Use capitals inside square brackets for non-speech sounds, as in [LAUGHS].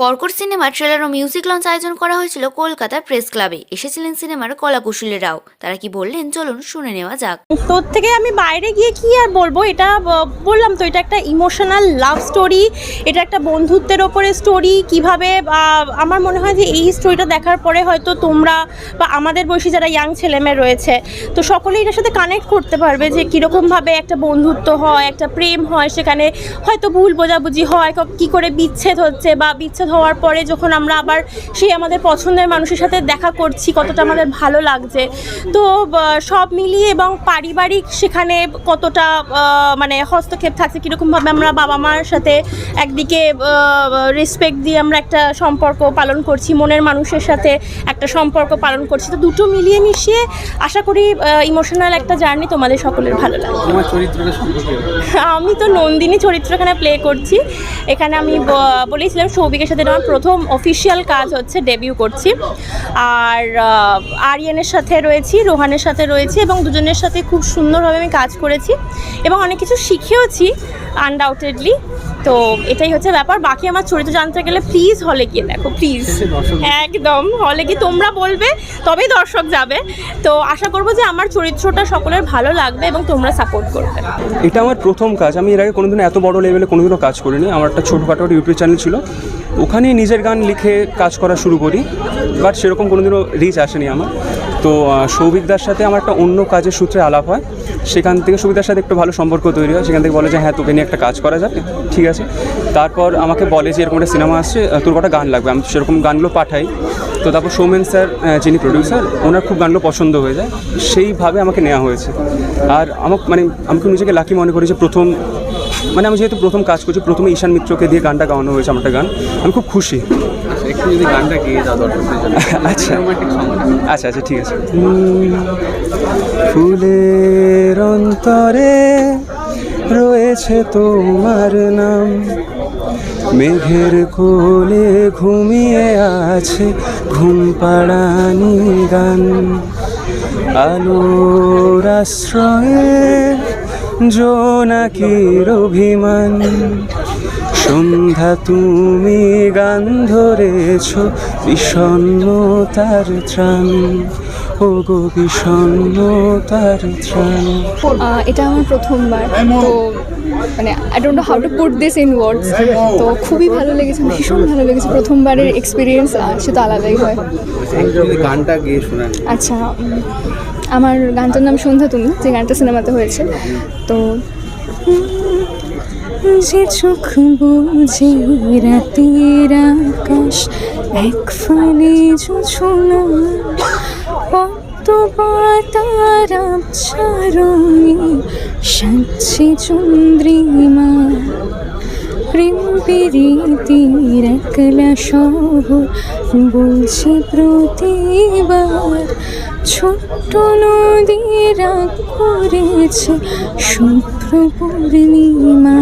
কর্কট সিনেমার ট্রেলার ও music launch আয়োজন করা হয়েছিল কলকাতার প্রেস ক্লাবে। এসেছিলেন সিনেমার কলাকুশলীরাও তারা কি বললেন? চলুন শুনে নেওয়া যাক। তোর থেকে আমি বাইরে গিয়ে কি আর বলব? এটা বললাম তো, এটা একটা ইমোশনাল লাভ স্টোরি এটা একটা বন্ধুত্বের ওপরে স্টোরি কীভাবে আমার মনে হয় যে এই স্টোরিটা দেখার পরে হয়তো তোমরা বা আমাদের বয়সী যারা ইয়াং ছেলেমেয়ে রয়েছে, তো সকলেই এটার সাথে কানেক্ট করতে পারবে যে কীরকমভাবে একটা বন্ধুত্ব হয়, একটা প্রেম হয়, সেখানে হয়তো ভুল বোঝাবুঝি হয় ক- করে বিচ্ছেদ হচ্ছে বা বিচ্ছেদ হওয়ার পরে যখন আমরা আবার সেই আমাদের পছন্দের মানুষের সাথে দেখা করছি কতটা আমাদের ভালো লাগছে। তো সব মিলিয়ে এবং পারিবারিক সেখানে কতটা মানে হস্তক্ষেপ থাকছে কীরকমভাবে আমরা বাবা মার সাথে একদিকে রেসপেক্ট দিয়ে আমরা একটা সম্পর্ক পালন করছি মনের মানুষের সাথে একটা সম্পর্ক পালন করছি তো দুটো মিলিয়ে মিশিয়ে আশা করি ইমোশনাল একটা জার্নি তোমাদের সকলের ভালো সম্পর্কে? আমি তো নন্দিনী চরিত্র এখানে প্লে করছি। এখানে আমি বলেছিলাম সৌভিকের সাথে আমার প্রথম অফিসিয়াল কাজ হচ্ছে ডেবিউ করছি। আর আরিয়ানের সাথে রয়েছি রোহানের সাথে রয়েছি এবং দুজনের সাথে খুব সুন্দরভাবে আমি কাজ করেছি এবং অনেক কিছু শিখেওছি আনডাউটেডলি তো এটাই হচ্ছে ব্যাপার। বাকি আমার চরিত্র জানতে গেলে প্লিজ হলে গিয়ে দেখো প্লিজ একদম। হলে কি তোমরা বলবে তবেই দর্শক যাবে। তো আশা করব যে আমার চরিত্রটা সকলের ভালো লাগবে এবং তোমরা সাপোর্ট করবে। এটা আমার প্রথম কাজ। আমি এর আগে কোনোদিনও এত বড় লেভেলে কোনোদিনও কাজ করিনি। আমার একটা ছোটোখাটো ইউটিউব চ্যানেল ছিল। ওখানে নিজের গান লিখে কাজ করা শুরু করি বাট সেরকম কোনোদিনও রিচ আসেনি আমার। তো সৌভিকদার সাথে আমার একটা অন্য কাজের সূত্রে আলাপ হয়। সেখান থেকে সুবিধার সাথে একটু ভালো সম্পর্ক তৈরি হয়। সেখান থেকে বলে যে হ্যাঁ তোকে নিয়ে একটা কাজ করা যাবে ঠিক আছে? তারপর আমাকে বলে যে এরকম একটা সিনেমা আসছে তোর কটা গান লাগবে? আমি সেরকম গানগুলো পাঠাই। তো তারপর সৌমেন স্যার যিনি প্রডিউসার ওনার খুব গানগুলো পছন্দ হয়ে যায়। সেইভাবে আমাকে নেওয়া হয়েছে। আর আমার মানে আমি খুব নিজেকে লাকি মনে করি যে প্রথম মানে আমি যেহেতু প্রথম কাজ করছি প্রথমে ঈশান মিত্রকে দিয়ে গানটা গাওয়ানো হয়েছে আমার একটা গান। আমি খুব খুশি। আচ্ছা, একটু যদি গানটা গিয়ে দাও দর্শকদের [LAUGHS] আচ্ছা। আচ্ছা আচ্ছা ঠিক আছে। ফুলের অন্তরে রয়েছে তোমার নাম। মেঘের কোলে ঘুমিয়ে আছে ঘুম পাড়ানি গান। আলোর আশ্রয়ে জোনাকির অভিমান। সন্ধ্যা তুমি গান ধরেছ বিষণ্ণতার ত্রাণ। ও গো বিষণ্ণতার ত্রাণ। এটা আমার প্রথমবার তো মানে I don't know how to put this in words তো খুবই ভালো লেগেছে ভীষণ ভালো লেগেছে প্রথমবারের এক্সপিরিয়েন্স সে তো আলাদাই হয়। গানটা গিয়ে শোনান আচ্ছা আমার গানটার নাম সন্ধ্যা তুমি যে গানটা সিনেমাতে হয়েছে তো যে চোখ বুঝে রাতের আকাশ, এক ফালে জোছনা পদ্ম পাতার আবছারণে সাজছে চন্দ্রিমা। প্রেম প্রীতির একলা শহর বলছে প্রতিবার, ছোট্ট নদী রাগ করেছে শুভ্র পূর্ণিমা